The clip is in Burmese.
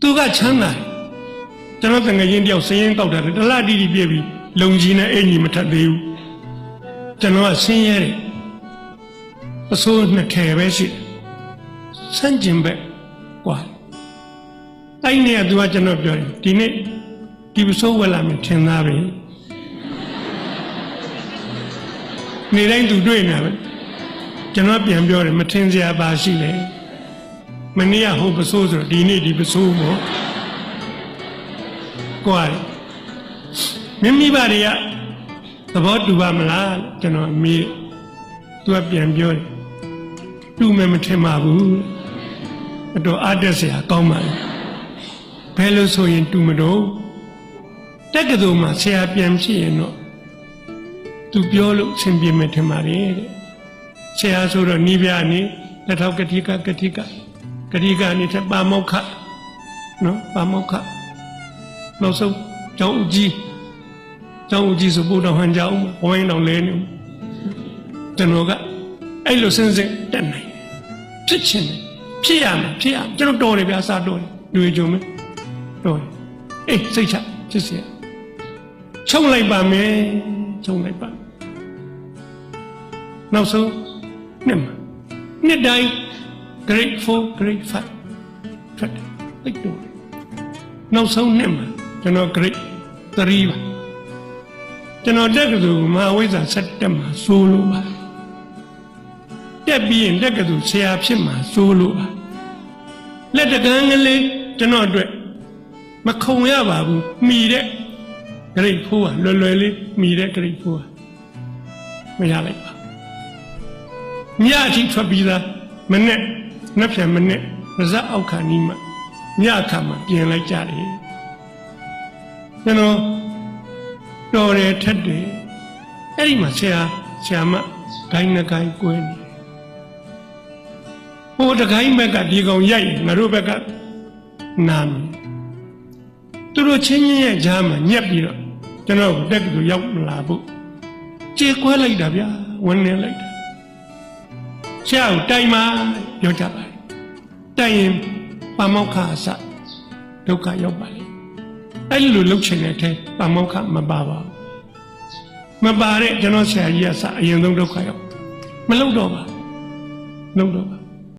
သူကချမ်းသာတယ်ကျွန်တော်တငယ်ချင်းတယောက်စည်ရင်တောက်တာတယ်တလားတီတီပြည့်ပြီးလုံကြီးနဲ့အင်ကြီးမထပ်သေးဘူးကျွန်တော်ကဆင်းရဲတယ်အစိုးနှစ်ထဲပဲရှိတယ်စန့်ကျင်ဘက်กว่าအဲ့နေကသူကကျွန်တော်ပြောတယ်ဒီနေ့ဒီပစိုးဝက်လာမယ်ထင်သားပဲနေတိုင်းသူတွေ့နေပဲကျွန်တော်ပြန်ပြောတယ်မထင်စရာပါရှိလေ မနေ့ကဟိုပစိုးဆိုတော့ဒီနေ့ဒီပစိုးမို့ကွာမိမိဘာတွေကသဘောတူပါမလားလို့ကျွန်တော်မေးသူကပြန်ပြောတယ်တူမယ်မထင်ပါဘူးအတော်အားတက်စရာကောင်းပါလေဘယ်လိုဆိုရင်တူမတော့တက်ကတူမှာဆရာပြန်ဖြစ်ရင်တော့သူပြောလို့အဆင်ပြေမယ်ထင်ပါတယ်တဲ့ဆရာဆိုတော့နိဗျာနေလက်ထောက်ကတိကကတိက ကတိကနေထပါမောက္ခနော်ပါမောက္ခနောက်ဆုံးကျောင်းဦးကြီးကျောင်းဦးကြီးဆိုဘုတော်ဟန်ကြောင်းဝိုင်းတော်လဲနေကျွန်တော်ကအဲ့လိုစဉ်စဉ်တက်နိုင်ဖြစ်ချင်တယ်ဖြစ်ရမယ်ဖြစ်ရကျွန်တော်တော်တယ်ဗျာစားတော်တယ်လူကြုံမယ်တော်တယ်အေးစိတ်ချဖြစ်စီရချုံလိုက်ပါမယ်ချုံလိုက်ပါနောက်ဆုံးနှစ်မှာနှစ်တိုင်း grade 4 grade 5ထွက်တယ်လိုက်တော့နောက်ဆုံးနှစ်မှာကျွန်တော် grade 3ပါကျွန်တော်တက်ကတူမဟာဝိဇ္ဇာ7တက်မှာစိုးလို့ပါတက်ပြီးရင်တက်ကတူဆရာဖြစ်မှာစိုးလို့ပါလက်တကန်းကလေးကျွန်တော်အတွက်မခုံရပါဘူးမိတဲ့ grade 4ကလွယ်လွယ်လေးမိတဲ့ grade 4ကမရလိုက်ပါညအထိထွက်ပြီးသားမနဲ့ နှစ်ဖြန်မနဲ့ပါဇက်အောက်ခါနီးမှညအခါမှပြင်လိုက်ကြတယ်ကျွန်တော်တော်တယ်ထက်တယ်အဲ့ဒီမှာဆရာဆရာမဂိုင်းနှကိုင်းကွဲနေတယ်ဟိုတကိုင်းဘက်ကဒီကောင်ရိုက်ငါတို့ဘက်ကနာမည်သူတို့ချင်းချင်းရဲ့ကြားမှာညက်ပြီးတော့ကျွန်တော်တက်ကတူရောက်လာဖို့ကြေကွဲလိုက်တာဗျာဝင်နေလိုက်တာဆရာကိုတိုင်ပါပြောကြပါလေ တိုင်ရင်ပါမောက္ခအစဒုက္ခရောက်ပါလေအဲ့လိုလှုပ်ချင်တဲ့အထဲပါမောက္ခမပါပါဘူးမပါတဲ့ကျွန်တော်ဆရာကြီးကစအရင်ဆုံးဒုက္ခရောက်မလှုပ်တော့ပါလှုပ်တော့ပါ